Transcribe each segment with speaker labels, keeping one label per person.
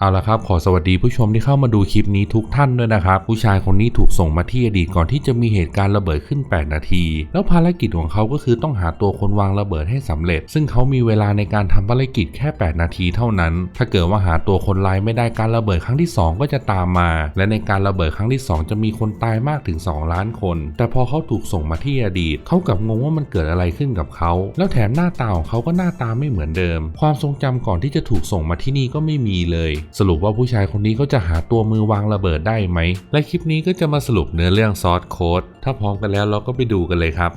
Speaker 1: เอาละครับขอสวัสดีผู้ชมที่เข้ามาดูคลิปนี้ทุกท่านด้วยนะครับ ผู้ชายคนนี้ถูกส่งมาที่อดีตก่อนที่จะมีเหตุการณ์ระเบิดขึ้น 8 นาที แล้วภารกิจของเขาก็คือต้องหาตัวคนวางระเบิดให้สำเร็จ ซึ่งเขามีเวลาในการทำภารกิจแค่ 8 นาทีเท่านั้น ถ้าเกิดว่าหาตัวคนร้ายไม่ได้การระเบิดครั้งที่ 2 ก็จะตามมา และในการระเบิดครั้งที่ 2 จะมีคนตายมากถึง 2 ล้านคน แต่พอเขาถูกส่งมาที่อดีตเขากลับงงว่ามันเกิดอะไรขึ้นกับเขา แล้วแถมหน้าตาของเขาก็หน้าตาไม่เหมือนเดิม ความทรงจำก่อนที่จะถูกส่งมาที่นี่ก็ไม่มีเลยสรุปว่าผู้ชายคนนี้เขาจะหาตัวมือวางระเบิดได้ไหม และคลิปนี้ก็จะมาสรุปเนื้อเรื่องซอสโค้ดถ้าพร้อมกันแล้วเราก็ไปดูกันเลยครับ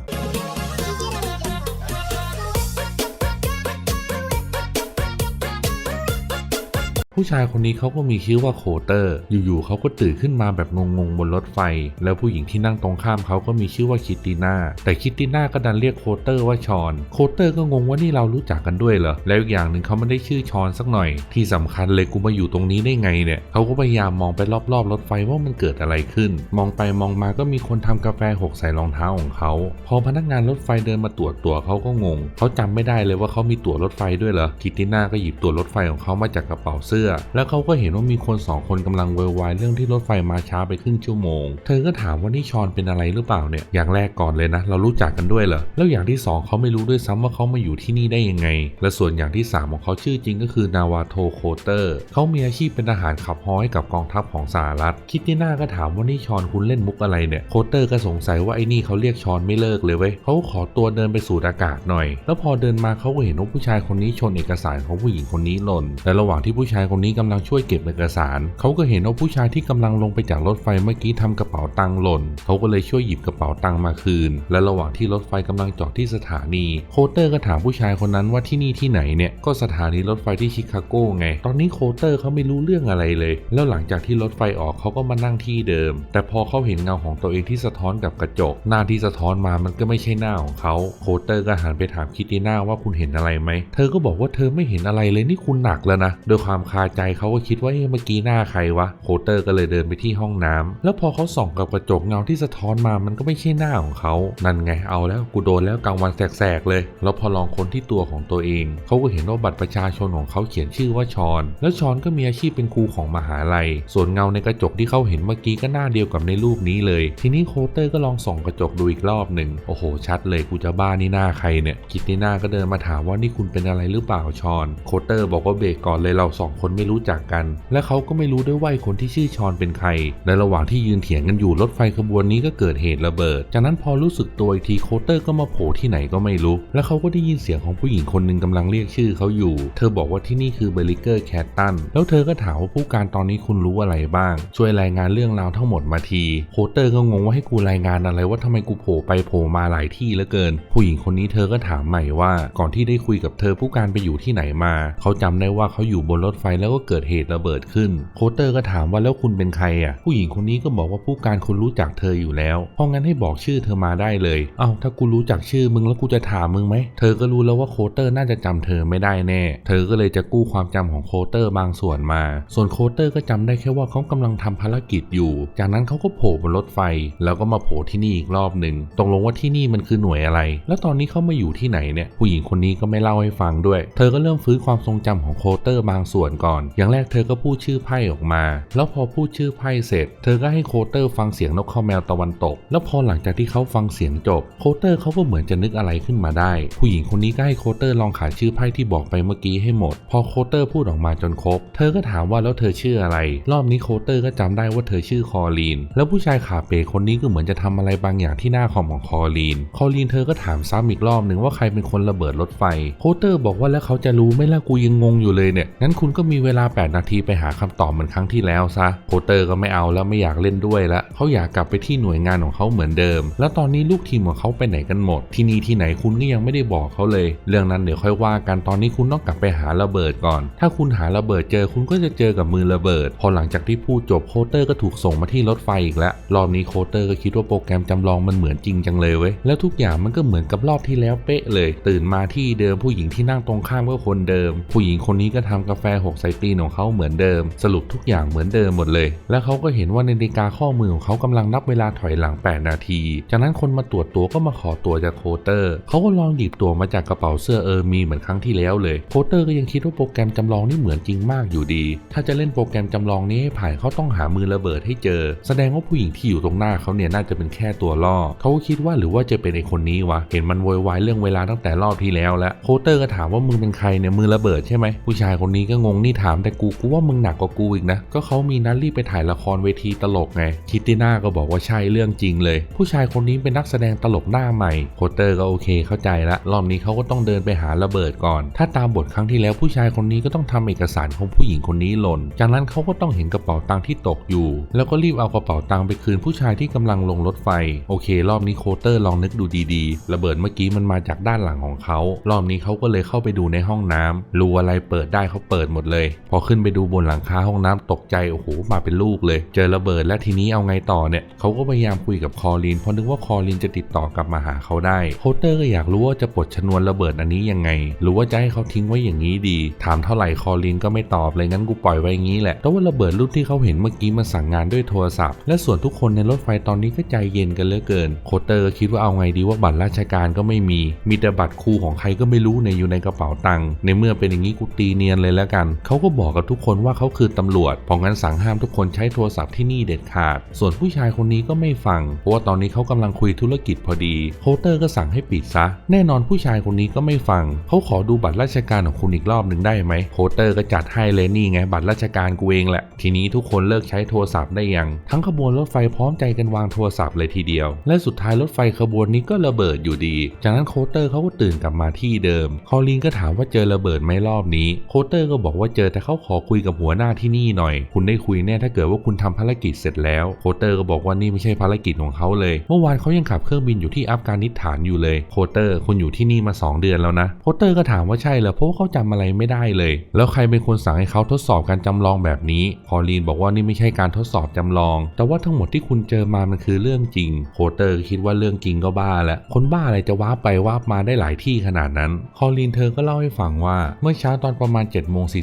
Speaker 1: ผู้ชายคนนี้เขาก็มีชื่อว่าโคเตอร์ อยู่ๆเขาก็ตื่นขึ้นมาแบบงงๆบนรถไฟ แล้วผู้หญิงที่นั่งตรงข้ามเขาก็มีชื่อว่าคิตติน่า แต่คิตติน่าก็ดันเรียกโคเตอร์ว่าชอน โคเตอร์ก็งงว่านี่เรารู้จักกันด้วยเหรอ แล้วอีกอย่างหนึ่งเขาไม่ได้ชื่อชอนสักหน่อย ที่สำคัญเลยกูมาอยู่ตรงนี้ได้ไงเนี่ย เขาก็พยายามมองไปรอบๆรถไฟว่ามันเกิดอะไรขึ้น มองไปมองมาก็มีคนทำกาแฟหกใส่รองเท้าของเขา พอพนักงานรถไฟเดินมาตรวจตั๋วเขาก็งง เขาจำไม่ได้เลยว่าเขามีตั๋วรถไฟด้วยเหรอ คิตติน่าก็หยิบตั๋วรถไฟของเขามาจากกระเป๋าเสื้อแล้วเขาก็เห็นว่ามีคนสองคนกำลังเวยวายเรื่องที่รถไฟมาช้าไปครึ่งชั่วโมง เธอก็ถามว่านี่ชอนเป็นอะไรหรือเปล่าเนี่ย อย่างแรกก่อนเลยนะ เรารู้จักกันด้วยเหรอ แล้วอย่างที่สองเขาไม่รู้ด้วยซ้ำว่าเขามาอยู่ที่นี่ได้ยังไง และส่วนอย่างที่สามของเขาชื่อจริงก็คือนาวาโทโคเตอร์ เขามีอาชีพเป็นทหารขับฮอให้กับกองทัพของสหรัฐ คิดที่หน้าก็ถามว่านี่ชอนคุณเล่นมุกอะไรเนี่ย โคเตอร์ก็สงสัยว่าไอ้นี่เขาเรียกชอนไม่เลิกเลยเว้ยเขาขอตัวเดินไปสูดอากาศหน่อย แล้วพอเดินมาเขาก็เห็นว่าผู้ชายคนนี้ชนเอกสารของผู้หญิงคนนี้หล่นและระหว่างที่ผู้ชายคนนี้กำลังช่วยเก็บเอกสาร เขาก็เห็นว่าผู้ชายที่กำลังลงไปจากรถไฟเมื่อกี้ทำกระเป๋าตังค์หล่น เขาก็เลยช่วยหยิบกระเป๋าตังค์มาคืน และระหว่างที่รถไฟกำลังจอดที่สถานี โคเตอร์ก็ถามผู้ชายคนนั้นว่าที่นี่ที่ไหนเนี่ย ก็สถานีรถไฟที่ชิคาโกไง ตอนนี้โคเตอร์เขาไม่รู้เรื่องอะไรเลย แล้วหลังจากที่รถไฟออกเขาก็มานั่งที่เดิม แต่พอเขาเห็นเงาของตัวเองที่สะท้อนกับกระจก หน้าที่สะท้อนมามันก็ไม่ใช่หน้าของเขาโคเตอร์ก็หันไปถามคิตติน่าว่าคุณเห็นอะไรไหม เธอก็บอกว่าเธอไม่เห็นอะไรเลยนี่คุณหนักแล้วนะโดยความคาใจเขาก็คิดว่าเมื่อกี้หน้าใครวะโคเตอร์ก็เลยเดินไปที่ห้องน้ำแล้วพอเขาส่องกับกระจกเงาที่สะท้อนมามันก็ไม่ใช่หน้าของเขานั่นไงเอาแล้วกูโดนแล้วกลางวันแสกๆเลย แล้วพอลองค้นที่ตัวของตัวเอง เขาก็เห็นว่าบัตรประชาชนของเขาเขียนชื่อว่าชอน แล้วชอนก็มีอาชีพเป็นครูของมหาลัย ส่วนเงาในกระจกที่เขาเห็นเมื่อกี้ก็หน้าเดียวกับในรูปนี้เลย ทีนี้โคเตอร์ก็ลองส่องกระจกดูอีกรอบหนึ่งโอ้โห ชัดเลยกูจะบ้านี่หน้าใครเนี่ยกิตติน่าก็เดินมาถามว่านี่คุณเป็นอะไรหรือเปล่าชอน โคเตอร์บอกว่าเบรกก่อนเลยเราสองคนไม่รู้จักกัน และเขาก็ไม่รู้ด้วยว่าคนที่ชื่อชอนเป็นใคร ในระหว่างที่ยืนเถียงกันอยู่รถไฟขบวนนี้ก็เกิดเหตุระเบิด จากนั้นพอรู้สึกตัวอีกทีโคเตอร์ก็มาโผล่ที่ไหนก็ไม่รู้ แล้วเขาก็ได้ยินเสียงของผู้หญิงคนหนึ่งกำลังเรียกชื่อเขาอยู่ เธอบอกว่าที่นี่คือเบริเกอร์แคตตัน แล้วเธอก็ถามว่าผู้การตอนนี้คุณรู้อะไรบ้าง ช่วยรายงานเรื่องราวทั้งหมดมาที โคเตอร์ก็งงว่าให้กูรายงานอะไรว่าทำไมกูโผล่ไปโผล่มาหลายที่เหลือเกิน ผู้หญิงคนนี้เธอก็ถามใหม่ว่าก่อนที่ได้คุยกับเธอผู้การไปอยู่ที่ไหนมา เขาจำได้ว่าเขาอยู่บนรถไฟแล้วก็เกิดเหตุระเบิดขึ้น โคเตอร์ก็ถามว่าแล้วคุณเป็นใครอะ ผู้หญิงคนนี้ก็บอกว่าผู้การคุณรู้จักเธออยู่แล้ว เพราะงั้นให้บอกชื่อเธอมาได้เลย เอ้าถ้ากูรู้จักชื่อมึงแล้วกูจะถามมึงไหม เธอก็รู้แล้วว่าโคเตอร์น่าจะจำเธอไม่ได้แน่ เธอก็เลยจะกู้ความจำของโคเตอร์บางส่วนมา ส่วนโคเตอร์ก็จำได้แค่ว่าเขากำลังทำภารกิจอยู่ จากนั้นเขาก็โผล่บนรถไฟ แล้วก็มาโผล่ที่นี่อีกรอบหนึ่งตกลงว่าที่นี่มันคือหน่วยอะไร แล้วตอนนี้เขามาอยู่ที่ไหนเนี่ย ผู้หญิงคนนี้ก็ไม่เล่าให้ฟังด้วย เธอก็เริ่มฟื้นความทรงจำของโคเตอร์บางส่วนก่อนอย่างแรกเธอก็พูดชื่อไพ่ออกมา แล้วพอพูดชื่อไพ่เสร็จ เธอก็ให้โคเตอร์ฟังเสียงนกข้าวแมวตะวันตก แล้วพอหลังจากที่เขาฟังเสียงจบ โคเตอร์เขาก็เหมือนจะนึกอะไรขึ้นมาได้ ผู้หญิงคนนี้ก็ให้โคเตอร์ลองขานชื่อไพ่ที่บอกไปเมื่อกี้ให้หมด พอโคเตอร์พูดออกมาจนครบ เธอก็ถามว่าแล้วเธอชื่ออะไร รอบนี้โคเตอร์ก็จำได้ว่าเธอชื่อคอลีน แล้วผู้ชายขาเป๋คนนี้ก็เหมือนจะทำอะไรบางอย่างที่หน้าคอมของคอลีน คอลีนเธอก็ถามซ้ำอีกรอบหนึ่งว่าใครเป็นคนระเบิดรถไฟ โคเตอร์บอกว่าแล้วเขาจะรู้ไม่ล่ะกูยังงงอยู่เลยเนี่ย งั้นคุณก็มีเวลา 8 นาทีไปหาคำตอบเหมือนครั้งที่แล้วซะโคเตอร์ก็ไม่เอาแล้วไม่อยากเล่นด้วยละเขาอยากกลับไปที่หน่วยงานของเขาเหมือนเดิม แล้วตอนนี้ลูกทีมของเขาไปไหนกันหมด ที่นี่ที่ไหนคุณก็ยังไม่ได้บอกเขาเลย เรื่องนั้นเดี๋ยวค่อยว่ากันตอนนี้คุณต้องกลับไปหาระเบิดก่อน ถ้าคุณหาระเบิดเจอคุณก็จะเจอกับมือระเบิด พอหลังจากที่พูดจบโคเตอร์ก็ถูกส่งมาที่รถไฟอีกแล้วรอบนี้โคเตอร์ก็คิดว่าโปรแกรมจำลองมันเหมือนจริงจังเลยเว้ยแล้วทุกอย่างมันก็เหมือนกับรอบที่แล้วเป๊ะเลย ตื่นมาที่เดิมผู้หญิงที่นั่งตรงข้ามก็คนเดิม ผู้หญิงคนนี้ก็ทำกาแฟหกใส่กรีนของเขาเหมือนเดิม สรุปทุกอย่างเหมือนเดิมหมดเลย แล้วเขาก็เห็นว่านาฬิกาข้อมือของเขากำลังนับเวลาถอยหลัง 8 นาที จากนั้นคนมาตรวจตัวก็มาขอตัวจากโคเตอร์ เขาก็ลองหยิบตัวมาจากกระเป๋าเสื้อเออร์มีเหมือนครั้งที่แล้วเลย โคเตอร์ก็ยังคิดว่าโปรแกรมจำลองนี่เหมือนจริงมากอยู่ดี ถ้าจะเล่นโปรแกรมจำลองนี้ให้ผ่านเขาต้องหามือระเบิดให้เจอ แสดงว่าผู้หญิงที่อยู่ตรงหน้าเขาเนี่ยน่าจะเป็นแค่ตัวล่อ เขาก็คิดว่าหรือว่าจะเป็นไอคนนี้วะ เห็นมันโวยวายเรื่องเวลาตั้งแต่รอบที่แล้วแล้ว โคเตอร์ก็ถามว่ามึงเป็นใครเนี่ยมือระเบิดใช่ไหมผู้ชายคนนี้ก็งงนี่ถามแต่กูกูว่ามึงหนักกว่ากูอีกนะ ก็เขามีนัดรีบไปถ่ายละครเวทีตลกไง คิตติน่าก็บอกว่าใช่เรื่องจริงเลย ผู้ชายคนนี้เป็นนักแสดงตลกหน้าใหม่โคเตอร์ก็โอเคเข้าใจละรอบนี้เขาก็ต้องเดินไปหาระเบิดก่อน ถ้าตามบทครั้งที่แล้วผู้ชายคนนี้ก็ต้องทำเอกสารของผู้หญิงคนนี้หล่น จากนั้นเขาก็ต้องเห็นกระเป๋าตังค์ที่ตกอยู่ แล้วก็รีบเอากระเป๋าตังค์ไปคืนผู้ชายที่กำลังลงรถไฟ โอเค รอบนี้โคเตอร์ลองนึกดูดีๆ ระเบิดเมื่อกี้มันมาจากด้านหลังของเขา รอบนี้เขาก็เลยเข้าไปดูในห้องน้ำรูอะไรเปิดได้เขาเปิดหมดเลยพอขึ้นไปดูบนหลังคาห้องน้ำตกใจโอ้โหมาเป็นลูกเลย เจอระเบิดและทีนี้เอาไงต่อเนี่ยเขาก็พยายามคุยกับคอรีนเพราะนึกว่าคอรีนจะติดต่อกลับมาหาเขาได้โคเตอร์ก็อยากรู้ว่าจะปลดชนวนระเบิดอันนี้ยังไง หรือว่าจะให้เขาทิ้งไว้อย่างนี้ดี ถามเท่าไหร่คอรีนก็ไม่ตอบเลยงั้นกูปล่อยไว้อย่างนี้แหละแต่ว่าระเบิดรุ่นที่เขาเห็นเมื่อกี้มันสั่งงานด้วยโทรศัพท์ และส่วนทุกคนในรถไฟตอนนี้ก็ใจเย็นกันเหลือเกินโคเตอร์ก็คิดว่าเอาไงดีว่าบัตรราชการก็ไม่มี มีแต่บัตรครูของใครก็ไม่รู้ในอยู่ในกระเป๋าตังค์ในเมื่อเป็นอย่างนี้กูตีเนียนเลยแล้วกันเขาก็บอกกับทุกคนว่าเขาคือตำรวจเพราะงั้นสั่งห้ามทุกคนใช้โทรศัพท์ที่นี่เด็ดขาด ส่วนผู้ชายคนนี้ก็ไม่ฟัง เพราะว่าตอนนี้เขากำลังคุยธุรกิจพอดีโคเตอร์ก็สั่งให้ปิดซะ แน่นอนผู้ชายคนนี้ก็ไม่ฟัง เขาขอดูบัตรราชการของคุณอีกรอบหนึ่งได้ไหมโคเตอร์ก็จัดให้เลยนี่ไงบัตรราชการกูเองแหละ ทีนี้ทุกคนเลิกใช้โทรศัพท์ได้ยัง ทั้งขบวนรถไฟพร้อมใจกันวางโทรศัพท์เลยทีเดียว และสุดท้ายรถไฟขบวนนี้ก็ระเบิดอยู่ดี จากนั้นโคเตอร์เขาก็ตื่นกลับมาที่เดิม คอลีนก็ถามว่าเจอระเบิดไหมรอบนี้ โคเตอร์ก็บอกว่าเจอแต่เขาขอคุยกับหัวหน้าที่นี่หน่อย คุณได้คุยแน่ถ้าเกิดว่าคุณทำภารกิจเสร็จแล้วโคเตอร์ก็บอกว่านี่ไม่ใช่ภารกิจของเขาเลย เมื่อวานเขายังขับเครื่องบินอยู่ที่อัฟกานิสถานอยู่เลยโคเตอร์คุณอยู่ที่นี่มา 2 เดือนแล้วนะโคเตอร์ก็ถามว่าใช่เหรอเพราะว่าเขาจำอะไรไม่ได้เลย แล้วใครเป็นคนสั่งให้เขาทดสอบการจำลองแบบนี้คอลีนบอกว่านี่ไม่ใช่การทดสอบจำลอง แต่ว่าทั้งหมดที่คุณเจอมามันคือเรื่องจริงโคเตอร์คิดว่าเรื่องจริงก็บ้าแล้วคนบ้าอะไรจะว้าไปว้ามาได้หลายที่ขนาดนั้น คอลีนเธอก็เล่าให้ฟังว่าเมื่อเช้าตอนประมาณ7จ็ดโมงสี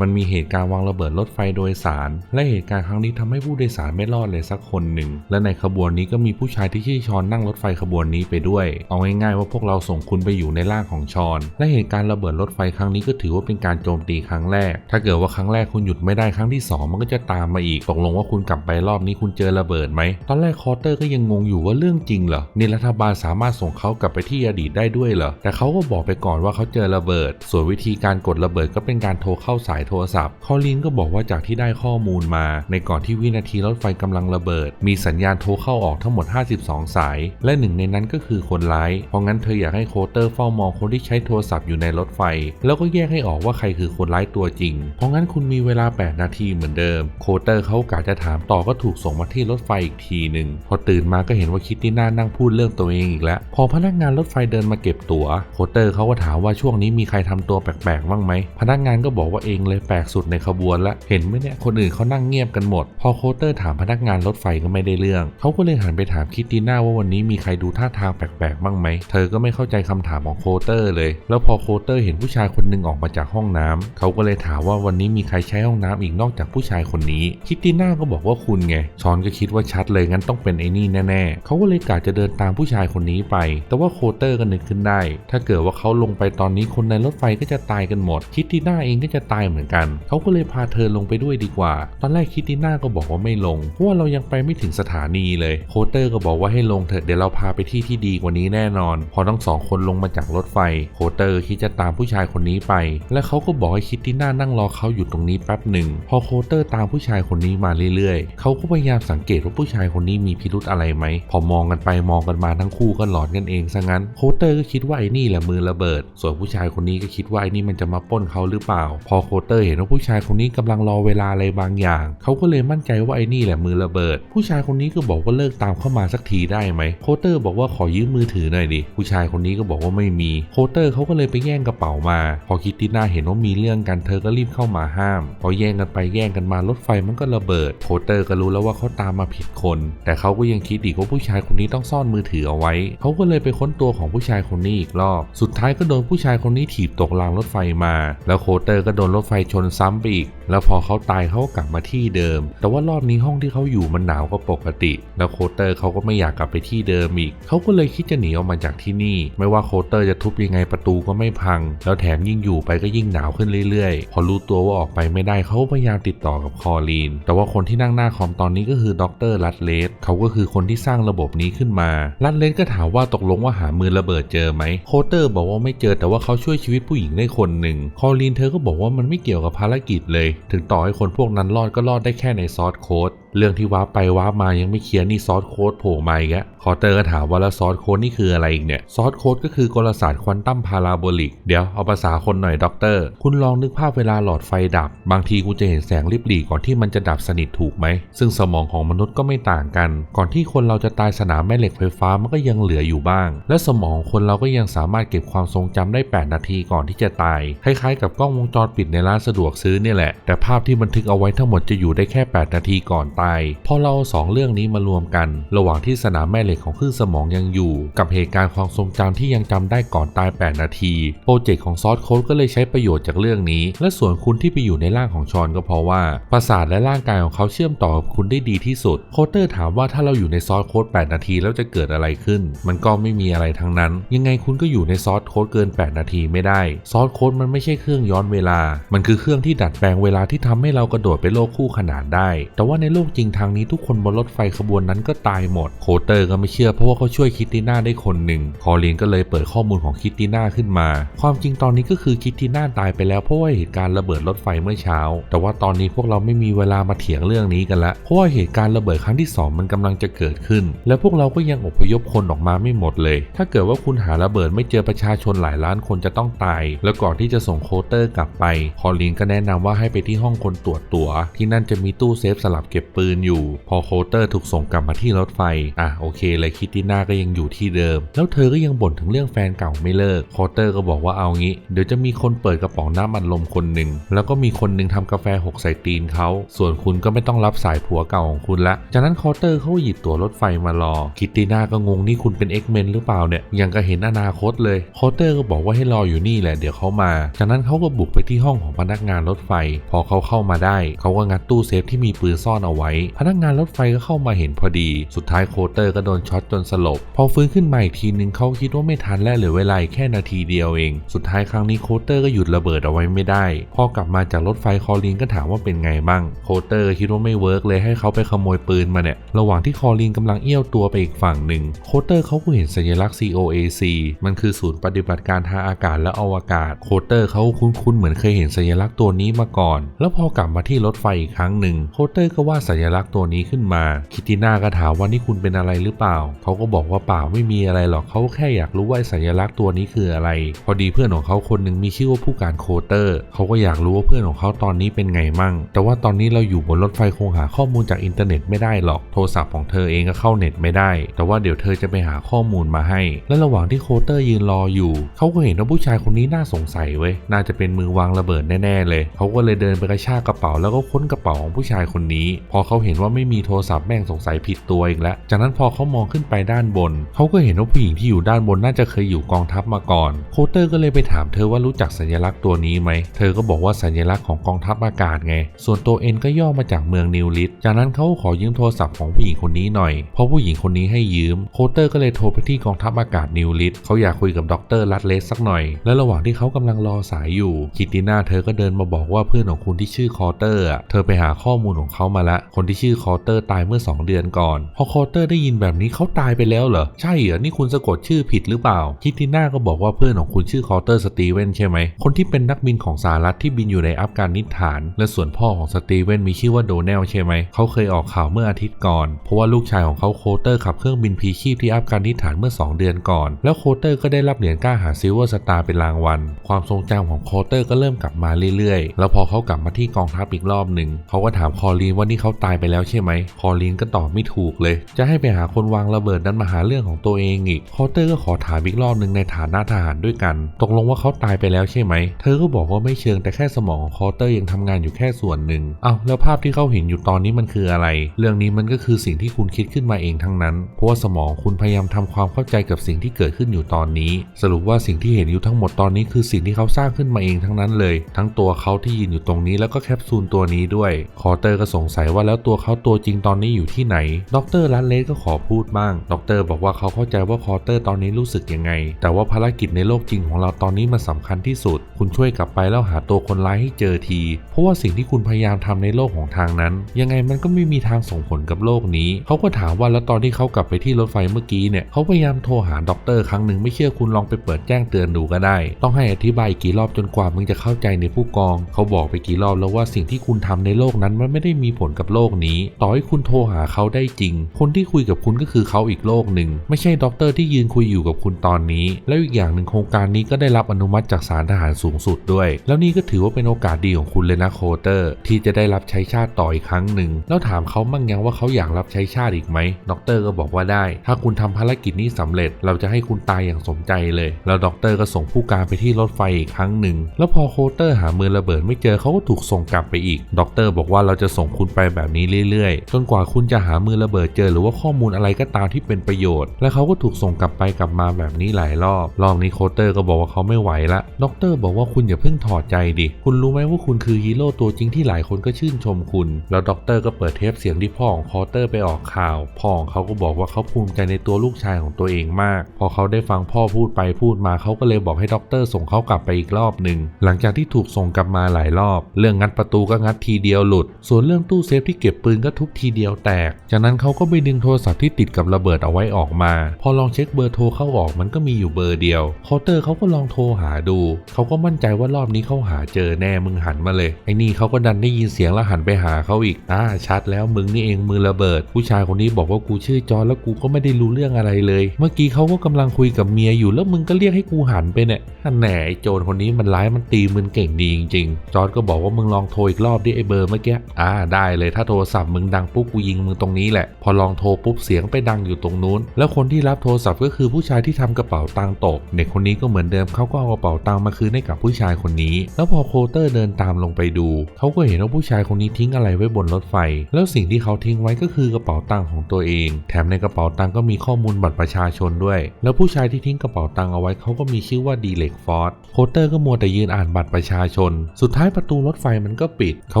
Speaker 1: มันมีเหตุการณ์วางระเบิดรถไฟโดยสาร และเหตุการณ์ครั้งนี้ทำให้ผู้โดยสารไม่รอดเลยสักคนหนึ่ง และในขบวนนี้ก็มีผู้ชายที่ชื่อชอนนั่งรถไฟขบวนนี้ไปด้วย เอาง่ายๆว่าพวกเราส่งคุณไปอยู่ในร่างของชอน และเหตุการณ์ระเบิดรถไฟครั้งนี้ก็ถือว่าเป็นการโจมตีครั้งแรก ถ้าเกิดว่าครั้งแรกคุณหยุดไม่ได้ครั้งที่สองมันก็จะตามมาอีก ตกลงว่าคุณกลับไปรอบนี้คุณเจอระเบิดไหม ตอนแรกคอเตอร์ก็ยังงงอยู่ว่าเรื่องจริงเหรอ นี่รัฐบาลสามารถส่งเขากลับไปที่อดีตได้ด้วยเหรอ แต่เขาก็บอกไปก่อนว่าเขาเจอระเบิด ส่วนวิธีการกดระเบิดก็เป็นการโทรเข้าสายโทรศัพท์ คอลินก็บอกว่าจากที่ได้ข้อมูลมา ในก่อนที่วินาทีรถไฟกำลังระเบิด มีสัญญาณโทรเข้าออกทั้งหมด 52 สาย และหนึ่งในนั้นก็คือคนร้าย เพราะงั้นเธออยากให้โคเตอร์เฝ้ามองคนที่ใช้โทรศัพท์อยู่ในรถไฟ แล้วก็แยกให้ออกว่าใครคือคนร้ายตัวจริง เพราะงั้นคุณมีเวลา 8 นาทีเหมือนเดิม โคเตอร์เขากะจะถามต่อก็ถูกส่งมาที่รถไฟอีกทีหนึ่งพอตื่นมาก็เห็นว่าคิตติน่านั่งพูดเรื่องตัวเองอีกแล้ว พอพนักงานรถไฟเดินมาเก็บตั๋ว โคเตอร์เขาก็ถามว่าช่วงนี้มีใครทำตัวแปลกๆบ้างไหม พนักงานก็บอกว่าเองเลยแปลกสุดในขบวนละเห็นไหมเนี่ยคนอื่นเขานั่งเงียบกันหมด พอโคเตอร์ถามพนักงานรถไฟก็ไม่ได้เรื่อง เขาก็เลยหันไปถามคิตติน่าว่าวันนี้มีใครดูท่าทางแปลกๆบ้างไหม เธอก็ไม่เข้าใจคำถามของโคเตอร์เลย แล้วพอโคเตอร์เห็นผู้ชายคนหนึ่งออกมาจากห้องน้ำเขาก็เลยถามว่าวันนี้มีใครใช้ห้องน้ำอีกนอกจากผู้ชายคนนี้ คิตติน่าก็บอกว่าคุณไงชอนก็คิดว่าชัดเลยงั้นต้องเป็นไอ้นี่แน่ๆเขาก็เลยกะจะเดินตามผู้ชายคนนี้ไป แต่ว่าโคเตอร์ก็นึกขึ้นได้ ถ้าเกิดว่าเขาลงไปตอนนี้คนในรถไฟก็จะตายกันหมด คิตติน่าเองก็จะตายเหมือนกัน เขาก็เลยพาเธอลงไปด้วยดีกว่า ตอนแรกคิตติน่าก็บอกว่าไม่ลง เพราะว่าเรายังไปไม่ถึงสถานีเลยโคเตอร์ก็บอกว่าให้ลงเถอะเดี๋ยวเราพาไปที่ที่ดีกว่านี้แน่นอน พอทั้งสองคนลงมาจากรถไฟโคเตอร์คิดจะตามผู้ชายคนนี้ไป และเขาก็บอกให้คิตติน่านั่งรอเขาอยู่ตรงนี้แป๊บหนึ่ง พอโคเตอร์ตามผู้ชายคนนี้มาเรื่อยๆ เขาก็พยายามสังเกตว่าผู้ชายคนนี้มีพิรุธอะไรไหม พอมองกันไปมองกันมาทั้งคู่ก็หลอนกันเองซะงั้น โคเตอร์ก็คิดว่าไอ้นี่แหละมือระเบิด ส่วนผู้ชายคนนี้ก็คิดว่าไอ้นี่มันจะมาป้นเขาหรือเปล่า พอโคคเตอร์เห็นว่าผู้ชายคนนี้กำลังรอเวลาอะไรบางอย่าง เขาก็เลยมั่นใจว่าไอ้นี่แหละมือระเบิด ผู้ชายคนนี้ก็บอกว่าเลิกตามเข้ามาสักทีได้ไหมโคเตอร์บอกว่าขอยืมมือถือหน่อยดิผู้ชายคนนี้ก็บอกว่าไม่มีโคเตอร์เขาก็เลยไปแย่งกระเป๋ามา พอคิตติน่าเห็นว่ามีเรื่องกันเธอก็รีบเข้ามาห้าม พอแย่งกันไปแย่งกันมารถไฟมันก็ระเบิดโคเตอร์ก็รู้แล้วว่าเขาตามมาผิดคน แต่เขาก็ยังคิดอีกว่าผู้ชายคนนี้ต้องซ่อนมือถือเอาไว้ เขาก็เลยไปค้นตัวของผู้ชายคนนี้อีกรอบ สุดท้ายก็โดนผู้ชายคนนี้ถีบตกรางรถไฟมา แล้วโคเตอร์ก็โดนนรถไฟชนซ้ำไปอีก แล้วพอเขาตายเขาก็กลับมาที่เดิม แต่ว่ารอบนี้ห้องที่เขาอยู่มันหนาวกว่าปกติ แล้วโคเตอร์เขาก็ไม่อยากกลับไปที่เดิมอีก เขาก็เลยคิดจะหนีออกมาจากที่นี่ ไม่ว่าโคเตอร์จะทุบยังไงประตูก็ไม่พัง แล้วแถมยิ่งอยู่ไปก็ยิ่งหนาวขึ้นเรื่อยๆ พอรู้ตัวว่าออกไปไม่ได้เขาก็พยายามติดต่อกับคอลีน แต่ว่าคนที่นั่งหน้าคอมตอนนี้ก็คือดรลัดเลสเขาก็คือคนที่สร้างระบบนี้ขึ้นมา ลัดเลสก็ถามว่าตกลงว่าหามือระเบิดเจอไหมโคเตอร์บอกว่าไม่เจอแต่ว่าเขาช่วยชีวิตผู้หญิงได้คนหนึ่ง คอลีนเธอก็บอกว่ามันไม่เกี่ยวกับภารกิจเลย ถึงต่อให้คนพวกนั้นรอดก็รอดได้แค่ในซอสโค้ดเรื่องที่ว้าร์ปไปว้าร์ปมายังไม่เคลียร์นี่ซอสโค้ดโผล่มาอีกแล้วคอเตอร์ก็ถามว่าแล้วซอสโค้ดนี่คืออะไรอีกเนี่ยซอสโค้ดก็คือกลศาสตร์ควอนตัมพาราโบลิก เดี๋ยวเอาภาษาคนหน่อยด็อกเตอร์ คุณลองนึกภาพเวลาหลอดไฟดับ บางทีคุณจะเห็นแสงริบหรี่ก่อนที่มันจะดับสนิทถูกไหม ซึ่งสมองของมนุษย์ก็ไม่ต่างกัน ก่อนที่คนเราจะตายสนามแม่เหล็กไฟฟ้ามันก็ยังเหลืออยู่บ้าง และสมองคนเราก็ยังสามารถเก็บความทรงจำได้ 8 นาทีก่อนที่จะตายคล้ายๆ กับกล้องวงจรปิดในร้านสะดวกซื้อเนี่ยแหละแต่ภาพที่บันทึกเอาไว้ทั้งหมดจะอยู่ได้แค่ 8 นาทีก่อนตายพอเราสองเรื่องนี้มารวมกัน ระหว่างที่สนามแม่เหล็กของคลื่นสมองยังอยู่ กับเหตุการณ์ความทรงจำที่ยังจำได้ก่อนตาย 8 นาที โปรเจกต์ของซอสโค้ดก็เลยใช้ประโยชน์จากเรื่องนี้ และส่วนคุณที่ไปอยู่ในร่างของชอนก็เพราะว่าประสาทและร่างกายของเขาเชื่อมต่อกับคุณได้ดีที่สุด โคเตอร์ถามว่าถ้าเราอยู่ในซอสโค้ด8 นาทีแล้วจะเกิดอะไรขึ้น มันก็ไม่มีอะไรทั้งนั้น ยังไงคุณก็อยู่ในซอสโค้ดเกิน 8 นาทีไม่ได้ ซอสโค้ดมันไม่ใช่เครื่องย้อนเวลา มันคือเครื่องที่ดัดแปลงเวลาที่ทำให้เรากระโดดไปโลกคู่ขนานได้ แต่ว่าในโลกจริงทางนี้ทุกคนบนรถไฟขบวนนั้นก็ตายหมด โคเตอร์ก็ไม่เชื่อเพราะว่าเขาช่วยคิตติน่าได้คนหนึ่ง คอลีนก็เลยเปิดข้อมูลของคิตติน่าขึ้นมา ความจริงตอนนี้ก็คือคิตติน่าตายไปแล้วเพราะว่าเหตุการณ์ระเบิดรถไฟเมื่อเช้า แต่ว่าตอนนี้พวกเราไม่มีเวลามาเถียงเรื่องนี้กันละเพราะว่าเหตุการณ์ระเบิดครั้งที่สองมันกำลังจะเกิดขึ้น และพวกเราก็ยังอพยพคนออกมาไม่หมดเลย ถ้าเกิดว่าคุณหาระเบิดไม่เจอประชาชนหลายล้านคนจะต้องตาย แล้วก่อนที่จะส่งโคเตอร์กลับไป คอลีนก็แนะนำว่าให้ไปที่ห้องคนตรวจตัว ที่นั่นจะมีตู้เซฟสลับเก็บปืนอยู่ พอโคเตอร์ถูกส่งกลับมาที่รถไฟ อะโอเคเลยคิตติน่าก็ยังอยู่ที่เดิม แล้วเธอก็ยังบ่นถึงเรื่องแฟนเก่าไม่เลิก โคเตอร์ก็บอกว่าเอางี้ เดี๋ยวจะมีคนเปิดกระป๋องน้ำอัดลมคนหนึ่ง แล้วก็มีคนหนึ่งทำกาแฟหกใส่ตีนเขา ส่วนคุณก็ไม่ต้องรับสายผัวเก่าของคุณละ จากนั้นโคเตอร์เขาก็หยิบตั๋วรถไฟมารอ คิตติน่าก็งงนี่คุณเป็นเอ็กเมนหรือเปล่าเนี่ย ยังก็เห็นอนาคตเลย โคเตอร์ก็บอกว่าให้รออยู่นี่แหละเดี๋ยวเขามา จากนั้นเขาก็บุกไปที่ห้องของพนักงานรถไฟ พอเขาเข้ามาได้ เขาก็งัดตู้เซฟที่มีปืนซ่อนเอาไว้พนักงานรถไฟก็เข้ามาเห็นพอดี สุดท้ายโคเตอร์ก็โดนช็อตจนสลบ พอฟื้นขึ้นมาอีกทีนึงเขาคิดว่าไม่ทันแล้วเหลือเวลาแค่นาทีเดียวเอง สุดท้ายครั้งนี้โคเตอร์ก็หยุดระเบิดเอาไว้ไม่ได้ พอกลับมาจากรถไฟคอลีนก็ถามว่าเป็นไงบ้าง โคเตอร์คิดว่าไม่เวิร์กเลยให้เขาไปขโมยปืนมาเนี่ย ระหว่างที่คอลีนกำลังเอี้ยวตัวไปอีกฝั่งหนึ่ง โคเตอร์เขาก็เห็นสัญลักษณ์ COAC มันคือศูนย์ปฏิบัติการทางอากาศและอวกาศ โคเตอร์เขาคุ้นๆเหมือนเคยเห็นสัญลักษณ์ตัวนี้มาก่อน แล้วพอกลับมาที่รถไฟอีกครั้งหนึ่ง โคเตอร์ก็วาสัญญลักษณ์ตัวนี้ขึ้นมา คิตติน่าก็ถามว่านี่คุณเป็นอะไรหรือเปล่า เขาก็บอกว่าเปล่าไม่มีอะไรหรอกเขาแค่อยากรู้ว่าไอ้สัญลักษณ์ตัวนี้คืออะไร พอดีเพื่อนของเขาคนหนึ่งมีชื่อว่าผู้การโคเตอร์ เขาก็อยากรู้ว่าเพื่อนของเขาตอนนี้เป็นไงมั่ง แต่ว่าตอนนี้เราอยู่บนรถไฟคงหาข้อมูลจากอินเทอร์เน็ตไม่ได้หรอก โทรศัพท์ของเธอเองก็เข้าเน็ตไม่ได้ แต่ว่าเดี๋ยวเธอจะไปหาข้อมูลมาให้ และระหว่างที่โคเตอร์ยืนรออยู่ เขาก็เห็นว่าผู้ชายคนนี้น่าสงสัยเว้ย น่าจะเป็นมือวางระเบิดแน่ๆเลย เขาก็เลยเดินไปกระชากกระเป๋าแล้วก็ค้นกระเป๋าของผู้ชายคนนี้ พอเขาเห็นว่าไม่มีโทรศัพท์แม่งสงสัยผิดตัวอีกแล้ว จากนั้นพอเขามองขึ้นไปด้านบน เขาก็เห็นว่าผู้หญิงที่อยู่ด้านบนน่าจะเคยอยู่กองทัพมาก่อน โคเตอร์ก็เลยไปถามเธอว่ารู้จักสัญลักษณ์ตัวนี้ไหม เธอก็บอกว่าสัญลักษณ์ของกองทัพอากาศไง ส่วนตัวเอ็นก็ย่อมาจากเมืองนิวลิสจากนั้นเขาขอยืมโทรศัพท์ของผู้หญิงคนนี้หน่อย เพราะผู้หญิงคนนี้ให้ยืม โคเตอร์ก็เลยโทรไปที่กองทัพอากาศนิวลิสเขาอยากคุยกับดรลัดเลสสักหน่อย และระหว่างที่เขากำลังรอสายอยู่คิตติน่าเธอก็เดินมาบอกว่าเพื่อนของคุณที่ชื่อคอเตอร์ เธอไปหาข้อมูลของเขามาละคคนที่ชื่อคอเตอร์ตายเมื่อ 2 เดือนก่อน พอคอเตอร์ได้ยินแบบนี้เขาตายไปแล้วเหรอ ใช่เหรอ นี่คุณสะกดชื่อผิดหรือเปล่า คิตติน่าก็บอกว่าเพื่อนของคุณชื่อคอเตอร์สตีเวนใช่ไหม คนที่เป็นนักบินของสหรัฐที่บินอยู่ในอัฟกานิสถาน และส่วนพ่อของสตีเวนมีชื่อว่าโดเนลใช่ไหม เขาเคยออกข่าวเมื่ออาทิตย์ก่อน เพราะว่าลูกชายของเขาโคเตอร์ขับเครื่องบินพีชีพที่อัฟกานิสถานเมื่อ 2 เดือนก่อน แล้วโคเตอร์ก็ได้รับเหรียญกล้าหาญซิลเวอร์สตาร์เป็นรางวัล ความทรงจำของโคเตอร์ก็เริ่มกลับมาเรื่อยๆ แล้วพอเขากลับมาที่กองทัพอีกรอบหนึ่งเขาก็ถามคอลีนว่านี่เขาตายไปแล้วใช่ไหมคอลินก็ตอบไม่ถูกเลย จะให้ไปหาคนวางระเบิดนั้นมาหาเรื่องของตัวเองอีกคอเตอร์ก็ขอถามอีกรอบหนึ่งในฐานะทหารด้วยกัน ตกลงว่าเขาตายไปแล้วใช่ไหม เธอก็บอกว่าไม่เชิงแต่แค่สมองของคอเตอร์ยังทำงานอยู่แค่ส่วนหนึ่ง เอาแล้วภาพที่เขาเห็นอยู่ตอนนี้มันคืออะไร เรื่องนี้มันก็คือสิ่งที่คุณคิดขึ้นมาเองทั้งนั้น เพราะว่าสมองคุณพยายามทำความเข้าใจกับสิ่งที่เกิดขึ้นอยู่ตอนนี้ สรุปว่าสิ่งที่เห็นอยู่ทั้งหมดตอนนี้คือสิ่งที่เขาสร้างขึ้นมาเองทั้งนั้นเลย ทั้งตัวเขาที่ยืนอยู่ตรงนี้แล้วก็แคปซูลตัวนี้ด้วย คอเตอร์ก็สงสัยว่าแล้วตัวเขาตัวจริงตอนนี้อยู่ที่ไหน ดรลันเลสก็ขอพูดบ้าง ดร บอกว่าเขาเข้าใจว่าคอเตอร์ตอนนี้รู้สึกยังไง แต่ว่าภารกิจในโลกจริงของเราตอนนี้มันสำคัญที่สุด คุณช่วยกลับไปแล้วหาตัวคนร้ายให้เจอที เพราะว่าสิ่งที่คุณพยายามทำในโลกของทางนั้น ยังไงมันก็ไม่มีทางส่งผลกับโลกนี้ เขาก็ถามว่าแล้วตอนที่เขากลับไปที่รถไฟเมื่อกี้เนี่ยเขาพยายามโทรหาด็อกเตอร์ครั้งหนึ่งไม่เชื่อคุณลองไปเปิดแจ้งเตือนดูก็ได้ ต้องให้อธิบายกี่รอบจนกว่ามึงจะเข้าใจในผู้กอง เขาบอกไปกี่รอบแล้วว่าสิ่งที่คุณทำในโลกนั้นมันไม่ได้มีผลกับโลกนี้ ต่อให้คุณโทรหาเขาได้จริง คนที่คุยกับคุณก็คือเขาอีกโลกหนึ่ง ไม่ใช่ด็อกเตอร์ที่ยืนคุยอยู่กับคุณตอนนี้ แล้วอีกอย่างหนึ่งโครงการนี้ก็ได้รับอนุมัติจากศาลทหารสูงสุดด้วย แล้วนี่ก็ถือว่าเป็นโอกาสดีของคุณเลยนะโคเตอร์ ที่จะได้รับใช้ชาติต่ออีกครั้งหนึ่งแล้วถามเขามั่งยังว่าเขาอยากรับใช้ชาติอีกไหมด็อกเตอร์ก็บอกว่าได้ ถ้าคุณทำภารกิจนี้สำเร็จ เราจะให้คุณตายอย่างสมใจเลย แล้วด็อกเตอร์ก็ส่งผู้การไปที่รถไฟอีกครั้งหนึ่งแล้วพอโคเตอร์หามือระเบิดไม่เจอเขาก็ถูกส่งกลับไปอีกด็อกเตอร์บอกว่าเราจะส่งคุณไปแบบนี้เรื่อยๆ จนกว่าคุณจะหามือระเบิดเจอ หรือว่าข้อมูลอะไรก็ตามที่เป็นประโยชน์ และเขาก็ถูกส่งกลับไปกลับมาแบบนี้หลายรอบ รอบนี้โคเตอร์ก็บอกว่าเขาไม่ไหวละด็อกเตอร์บอกว่าคุณอย่าเพิ่งถอดใจดิ คุณรู้ไหมว่าคุณคือฮีโร่ตัวจริงที่หลายคนก็ชื่นชมคุณ แล้วด็อกเตอร์ก็เปิดเทปเสียงที่พ่อของโคเตอร์ไปออกข่าว พ่อของเขาก็บอกว่าเขาภูมิใจในตัวลูกชายของตัวเองมาก พอเขาได้ฟังพ่อพูดไปพูดมาเขาก็เลยบอกให้ด็อกเตอร์ส่งเขากลับไปอีกรอบหนึ่งหลังจากที่ถูกส่งกลับมาหลายรอบ เรื่องงัดประตูก็งัดทีเดียวหลุด ส่วนเรื่องตู้เซฟที่เก็บปืนก็ทุบทีเดียวแตก จากนั้นเขาก็ไปดึงโทรศัพท์ที่ติดกับระเบิดเอาไว้ออกมา พอลองเช็คเบอร์โทรเข้าออกมันก็มีอยู่เบอร์เดียวคาน์เตอร์เขาก็ลองโทรหาดู เขาก็มั่นใจว่ารอบนี้เขาหาเจอแน่มึงหันมาเลยไอ้นี่เขาก็ดันได้ยินเสียงแล้วหันไปหาเขาอีกอ่าชัดแล้วมึงนี่เองมือระเบิด ผู้ชายคนนี้บอกว่ากูชื่อจอร์จแล้วกูก็ไม่ได้รู้เรื่องอะไรเลย เมื่อกี้เขาก็กำลังคุยกับเมียอยู่แล้วมึงก็เรียกให้กูหันไปเนี่ยนั่นแหน่ไอ้โจรคนนี้มันร้ายมันตีมึงเก่งดีจริง ๆ จอร์จก็บอกว่ามึงลองโทรอีกรอบดิไอ้เบอร์เมื่อกี้อ่าได้เลยถ้าโทรศัพท์มึงดังปุ๊บกูยิงมึงตรงนี้แหละ พอลองโทรปุ๊บเสียงไปดังอยู่ตรงนู้น แล้วคนที่รับโทรศัพท์ก็คือผู้ชายที่ทำกระเป๋าตังตก เด็กคนนี้ก็เหมือนเดิมเขาก็เอากระเป๋าตังค์มาคืนให้กับผู้ชายคนนี้ แล้วพอโคเตอร์เดินตามลงไปดูเขาก็เห็นว่าผู้ชายคนนี้ทิ้งอะไรไว้บนรถไฟ แล้วสิ่งที่เขาทิ้งไว้ก็คือกระเป๋าตังค์ของตัวเอง แถมในกระเป๋าตังค์ก็มีข้อมูลบัตรประชาชนด้วย แล้วผู้ชายที่ทิ้งกระเป๋าตังค์เอาไว้เขาก็มีชื่อว่าดีเล็กฟอร์ดโคเตอร์ก็มัวแต่ยืนอ่านบัตรประชาชน สุดท้ายประตูรถไฟมันก็ปิด เขา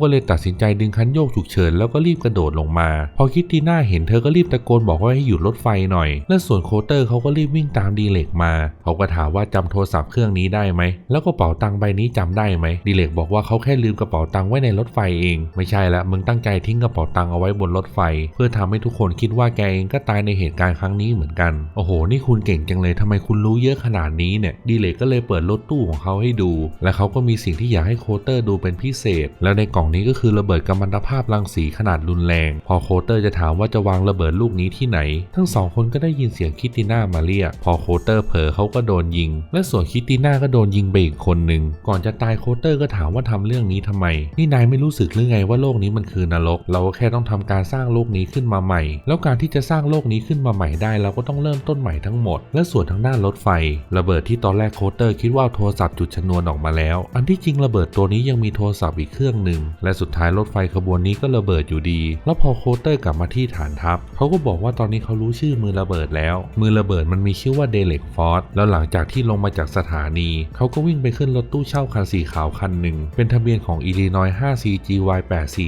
Speaker 1: ก็เลยตัดสินใจดึงคันโยกฉุกเฉินแล้วก็รีบกระโดดลงมา พอคิดตีน่าเห็นเธอก็รีบตะโกนบอกว่าให้หยุดรถไฟหน่อย และส่วนโคเตอร์เขาก็รีบวิ่งตามดีเล็กมา เขาก็ถามว่าจำโทรศัพท์เครื่องนี้ได้ไหม แล้วกระเป๋าตังค์ใบนี้จำได้ไหม ดีเล็กบอกว่าเขาแค่ลืมกระเป๋าตังค์ไว้ในรถไฟเอง ไม่ใช่ละมึงตั้งใจทิ้งกระเป๋าตังค์เอาไว้บนรถไฟ เพื่อทำให้ทุกคนคิดว่าแกเองก็ตายในเหตุการณ์ครั้งนี้เหมือนกัน โอ้โห นี่คุณเก่งจังเลยทำไมคุณรู้เยอะขนาดนี้เนี่ย ดีเล็กก็เลยเปิดรถตู้ของเขาให้ดู และเขาก็มีสิ่งที่อยากให้โคเตอร์ดูเป็นพิเศษ แล้วในกล่องนี้ก็คือระเบิดกัมมันตภาพรังสีขนาดรุนแรง พอโคเตอร์จะถามว่าจะวางระเบิดลูกนี้ที่ไหน ทั้งสองคนก็ได้ยินเสียงคิตติน่ามาเรียก พอโคเตอร์เผลอเขาก็โดนยิง และส่วนคิตติน่าก็โดนยิงไปอีกคนหนึ่ง ก่อนจะตายโคเตอร์ก็ถามว่าทำเรื่องนี้ทำไม นี่นายไม่รู้สึกหรือไงว่าโลกนี้มันคือนรก เราก็แค่ต้องทำการสร้างโลกนี้ขึ้นมาใหม่ แล้วการที่จะสร้างโลกนี้ขึ้นมาใหม่ได้ เราก็ต้องเริ่มต้นใหม่ทั้งหมด และส่วนทางด้านรถไฟ ระเบิดที่ตอนแรกโคเตอร์คิดว่าโทรศัพท์จุดชนวนออกมาแล้ว อันที่จริงระเบิดตัวนี้ยังมีโทรศัพท์อีกเครื่องหนึ่งและสุดท้ายรถไฟขบวนนี้ก็ระเบิดอยู่ดี แล้วพอโคเตอร์กลับมาที่ฐานทัพเขาก็บอกว่าตอนนี้เขารู้ชื่อมือระเบิดแล้ว มือระเบิดมันมีชื่อว่าเดเล็กฟอร์ดแล้วหลังจากที่ลงมาจากสถานี เขาก็วิ่งไปขึ้นรถตู้เช่าคันสีขาวคันหนึ่ง เป็นทะเบียนของอิลลินอย 5CGY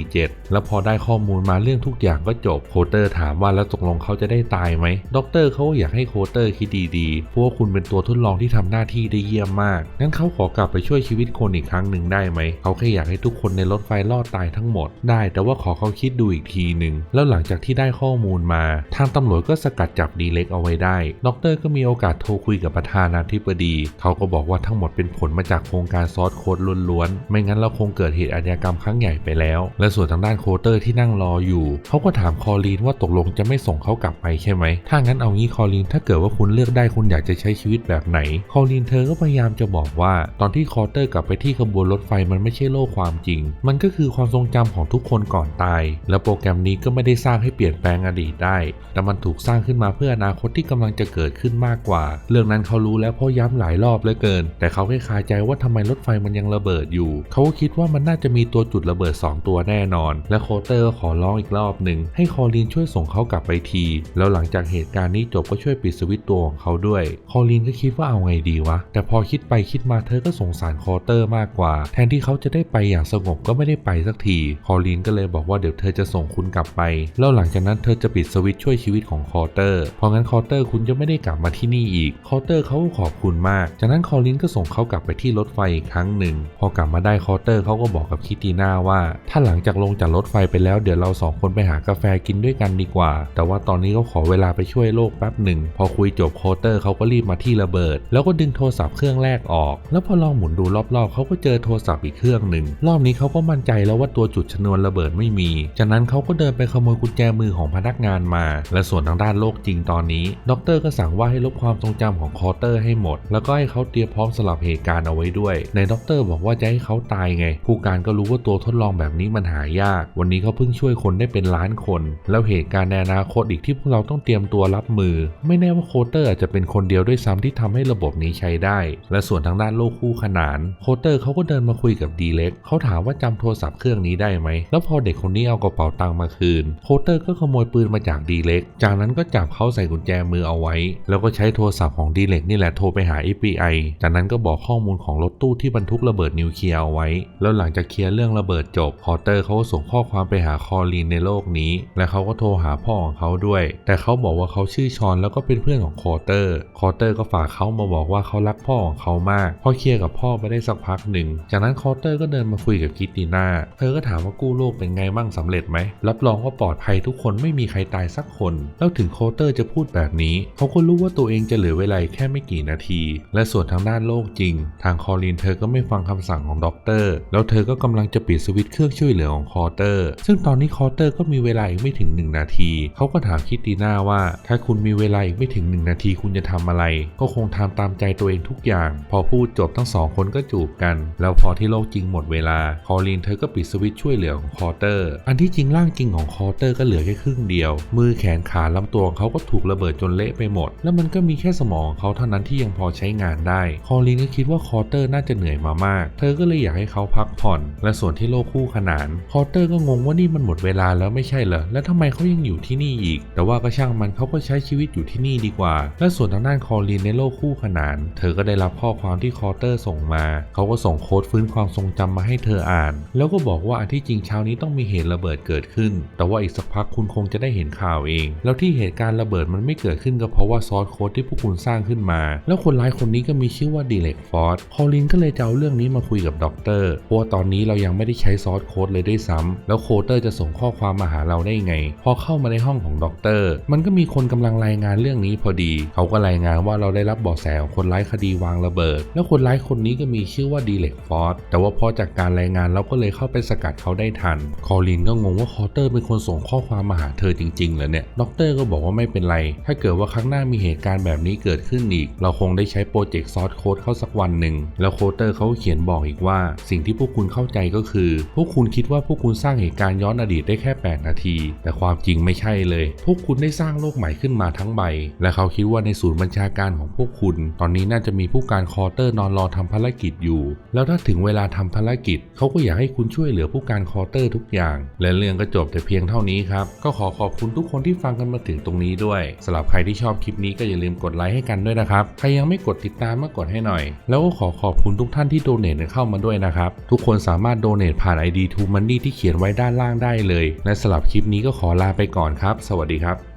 Speaker 1: 847 แล้วพอได้ข้อมูลมาเรื่องทุกอย่างก็จบโคเตอร์ถามว่าแล้วตกลงเขาจะได้ตายไหมด็อกเตอร์เขาอยากให้โคเตอร์คิดดีๆเพราะว่าคุณเป็นตัวทดลองที่ทำหน้าที่ได้เยี่ยมมากงั้นเขาขอกลับไปช่วยชีวิตคนอีกครั้งหนึ่งได้ไหมเขาแค่อยากให้ทุกคนในรถไฟรอดตายทั้งหมดได้ แต่ว่าขอเขาคิดดูอีกทีหนึ่งแล้วหลังจากที่ได้ข้อมูลมา ทางตำรวจก็สกัดจับดีเล็กเอาไว้ได้ด็อกเตอร์ก็มีโอกาสโทรคุยกับประธานาธิบดี เขาก็บอกว่าทั้งหมดเป็นผลมาจากโครงการซอสโค้ดล้วนๆ ไม่งั้นเราคงเกิดเหตุอาชญากรรมครั้งใหญ่ไปแล้ว และส่วนทางด้านโคเตอร์ที่นั่งรออยู่ เขาก็ถามคอลีนว่าตกลงจะไม่ส่งเขากลับไปใช่ไหม ถ้างั้นเอางี้คอลีนถ้าเกิดว่าคุณเลือกได้คุณอยากจะใช้ชีวิตแบบไหน คอลีนเธอก็พยายามจะบอกว่า ตอนที่คอเตอร์กลับไปที่ขบวนรถไฟมันไม่ใช่โลกความจริง มันก็คือความทรงจำของทุกคนก่อนตาย แล้วโปรแกรมนี้ก็ไม่ได้สร้างให้เปลี่ยนแปลงอดีตได้ แต่มันถูกสร้างขึ้นมาเพื่ออนาคตที่กำลังจะเกิดขึ้นมากกว่า เรื่องนั้นเขารู้แล้วเพราะย้ำหลายรอบเหลือเกิน แต่เขาแค่คาใจว่าทำไมรถไฟมันยังระเบิดอยู่ เขาก็คิดว่ามันน่าจะมีตัวจุดระเบิด 2 ตัวแน่นอน และโคเตอร์ขอร้องอีกรอบหนึ่งให้คอลีนช่วยส่งเขากลับไปที แล้วหลังจากเหตุการณ์นี้จบก็ช่วยปิดสวิตตัวของเขาด้วย คอลีนก็คิดว่าเอาไงดีวะ แต่พอคิดไปคิดมาเธอก็สงสารคอเตอร์มากกว่า แทนที่เขาจะได้ไปอย่างสงบก็ไม่ได้ไปสักที คอลีนก็เลยบอกว่าเดี๋ยวเธอจะส่งคุณกลับไป แล้วหลังจากนั้นเธอจะปิดสวิตช์ช่วยชีวิตของคอเตอร์ เพราะงั้นคอเตอร์คุณจะไม่ได้กลับมาที่นี่อีก คอเตอร์เขาก็ขอบคุณมาก จากนั้นคอลินก็ส่งเขากลับไปที่รถไฟอีกครั้งหนึ่ง พอกลับมาได้คอเตอร์เขาก็บอกกับคิตติน่าว่า ถ้าหลังจากลงจากรถไฟไปแล้วเดี๋ยวเราสองคนไปหากาแฟกินด้วยกันดีกว่า แต่ว่าตอนนี้เขาขอเวลาไปช่วยโลกแป๊บหนึ่ง พอคุยจบคอเตอร์เขาก็รีบมาที่ระเบิด แล้วก็ดึงโทรศัพท์เครื่องแรกออก แล้วพอลองหมุนดูรอบๆเขาก็เจอโทรศัพท์อีกเครื่องหนึ่ง รอบนี้เขาก็มั่นใจแล้วว่าตัวจุดชนวนระเบิดไม่มี จากนั้นเขาก็เดินไปขโมยกุญแจมือของพนักงานมา และส่วนทางด้านโลกจริงตอนนี้ ด็อกเตอร์ก็สั่งว่าให้ลบความทรงจำของคอเตอร์ให้หมด แล้วก็ให้เขาเตรียมพร้อมสำหรับเหตุการณ์เอาไว้ด้วย ในด็อกเตอร์บอกว่าจะให้เขาตายไง ผู้การก็รู้ว่าตัวทดลองแบบนี้มันหายาก วันนี้เขาเพิ่งช่วยคนได้เป็นล้านคน แล้วเหตุการณ์ในอนาคตอีกที่พวกเราต้องเตรียมตัวรับมือ ไม่แน่ว่าโคเตอร์อาจจะเป็นคนเดียวด้วยซ้ำที่ทำให้ระบบนี้ใช้ได้ และส่วนทางด้านโลกคู่ขนาน โคเตอร์เขาก็เดินมาคุยกับดีเล็กเขาถามว่าจำโทรศัพท์เครื่องนี้ได้ไหม แล้วพอเด็กคนนี้เอากระเป๋าตังค์มาคืน โคเตอร์ก็ขโมยปืนมาจากดีเล็ก จากนั้นก็จับเขาใส่กุญแจมือเอาไว้ แล้วก็ใช้โทรศัพท์ของดีเล็กนี่แหละโทรไปหา FBI จากนั้นก็บอกข้อมูลของรถตู้ที่บรรทุกระเบิดนิวเคลียร์เอาไว้ แล้วหลังจากเคลียร์เรื่องระเบิดจบ โคเตอร์เขาก็ส่งข้อความไปหาคอลีนในโลกนี้ และเขาก็โทรหาพ่อของเขาด้วย แต่เขาบอกว่าเขาชื่อชอนแล้วก็เป็นเพื่อนของโคเตอร์ โคเตอร์ก็ฝากเขามาบอกว่าเขารักพ่อของเขามาก พอเคลียร์กับพ่อไปได้สักพักหนึ่ง จากนั้นโคเตอร์ก็เดินมาคุยกับคิตติน่า เธอก็ถามว่ากู้โลกเป็นไงบ้างสำเร็จไหม รับรองว่าปลอดภัยทุกคนไม่มีใครตายสักคน แล้วถึงโคเตอร์จะพูดแบบนี้ เขาก็รู้ว่าตัวเองจะเหลือเวลาแค่ไม่กี่นาที และส่วนทางด้านโลกจริง ทางคอลินเธอก็ไม่ฟังคำสั่งของด็อกเตอร์ แล้วเธอก็กำลังจะปิดสวิตช์เครื่องช่วยเหลือของคอเตอร์ ซึ่งตอนนี้คอเตอร์ก็มีเวลาอีกไม่ถึง 1 นาที เขาก็ถามคิตติน่าว่า ถ้าคุณมีเวลาอีกไม่ถึง 1 นาทีคุณจะทำอะไร ก็คงทำตามใจตัวเองทุกอย่าง พอพูดจบทั้งสองคนก็จูบกัน แล้วพอที่โลกจริงหมดเวลา คอลินเธอก็ปิดสวิตช์ช่วยเหลือของคอเตอร์อันที่จริงร่างจริงของคอเตอร์ก็เหลือแค่ครึ่งเดียว มือแขนขาลำตัวของเขาก็ถูกระเบิดจนเละไปหมด แล้วมันก็มีแค่สมองของเขาเท่านั้นที่ยังพอใช้งานได้ คอลินก็คิดว่าคอเตอร์น่าจะเหนื่อยมามาก เธอก็เลยอยากให้เขาพักผ่อน และส่วนที่โลกคู่ขนาน คอเตอร์ก็งงว่านี่มันหมดเวลาแล้วไม่ใช่เหรอ แล้วทำไมเขายังอยู่ที่นี่อีก แต่ว่าก็ช่างมันเขาก็ใช้ชีวิตอยู่ที่นี่ดีกว่า และส่วนทางด้านคอลินในโลกคู่ขนาน เธอก็ได้รับข้อความที่คอเตอร์ส่งมา เขาก็ส่งโค้ดฟื้นความทรงจำมาให้เธออ่าน แล้วก็บอกว่าที่จริงเช้านี้ต้องมีเหตุระเบิดเกิดขึ้น แต่ว่าอีกสักพักคุณคงจะได้เห็นข่าวเอง แล้วที่เหตุการณ์ระเบิดมันไม่เกิดขึ้นก็เพราะว่าซอสโค้ดที่พวกคุณสร้างขึ้นมา แล้วคนร้ายคนนี้ก็มีชื่อว่าดีเล็กฟอร์ดคอลินก็เลยจะเอาเรื่องนี้มาคุยกับด็อกเตอร์เพราะว่าตอนนี้เรายังไม่ได้ใช้ซอสโค้ดเลยด้วยซ้ำแล้วโคเตอร์จะส่งข้อความมาหาเราได้ไง พอเข้ามาในห้องของด็อกเตอร์ มันก็มีคนกำลังรายงานเรื่องนี้พอดี เขาก็รายงานว่าเราได้รับเบาะแสของคนร้ายคดีวางระเบิด แล้วคนร้ายคนนี้ก็มีชื่อว่าดีเล็กฟอร์ดแต่ว่าพอจากการรายงานเราก็เลยเข้าไปสกัดเขาได้ทันคอลินก็งงว่าคอเตอร์เป็นคนส่งข้อความมาหาเธอจริงๆเหรอเนี่ยด็อกเตอร์ก็บอกว่าไม่เป็นไร ถ้าเกิดว่าครั้งหน้ามีเหตุการณ์แบบนี้เกิดขึ้นอีก เราคงได้ใช้โปรเจกต์ซอสโค้ดเข้าสักวันหนึ่ง แล้วโคเตอร์เขาเขียนบอกอีกว่า สิ่งที่พวกคุณเข้าใจก็คือ พวกคุณคิดว่าพวกคุณสร้างเหตุการณ์ย้อนอดีตได้แค่ 8 นาที แต่ความจริงไม่ใช่เลย พวกคุณได้สร้างโลกใหม่ขึ้นมาทั้งใบ และเขาคิดว่าในศูนย์บัญชาการของพวกคุณ ตอนนี้น่าจะมีผู้การคอเตอร์นอนรอทำภารกิจอยู่ แล้วถ้าถึงเวลาทำภารกิจเขาก็อยากให้คุณช่วยเหลือผู้การคอเตอร์ทุกอย่าง และเรื่องก็จบแต่เพียงเท่านี้ครับ ก็ขอขอบคุณทุกคนที่ฟังกันมาถึงตรงนี้ด้วยสำหรับใครที่ชอบคลิปนี้ก็อย่าลืมกดไลค์ให้กันด้วยนะครับ ใครยังไม่กดติดตามมากดให้หน่อย แล้วก็ขอขอบคุณทุกท่านที่โดเนทเข้ามาด้วยนะครับ ทุกคนสามารถโดเนทผ่าน ID t o Money ที่เขียนไว้ด้านล่างได้เลย และสำหรับคลิปนี้ก็ขอลาไปก่อนครับ สวัสดีครับ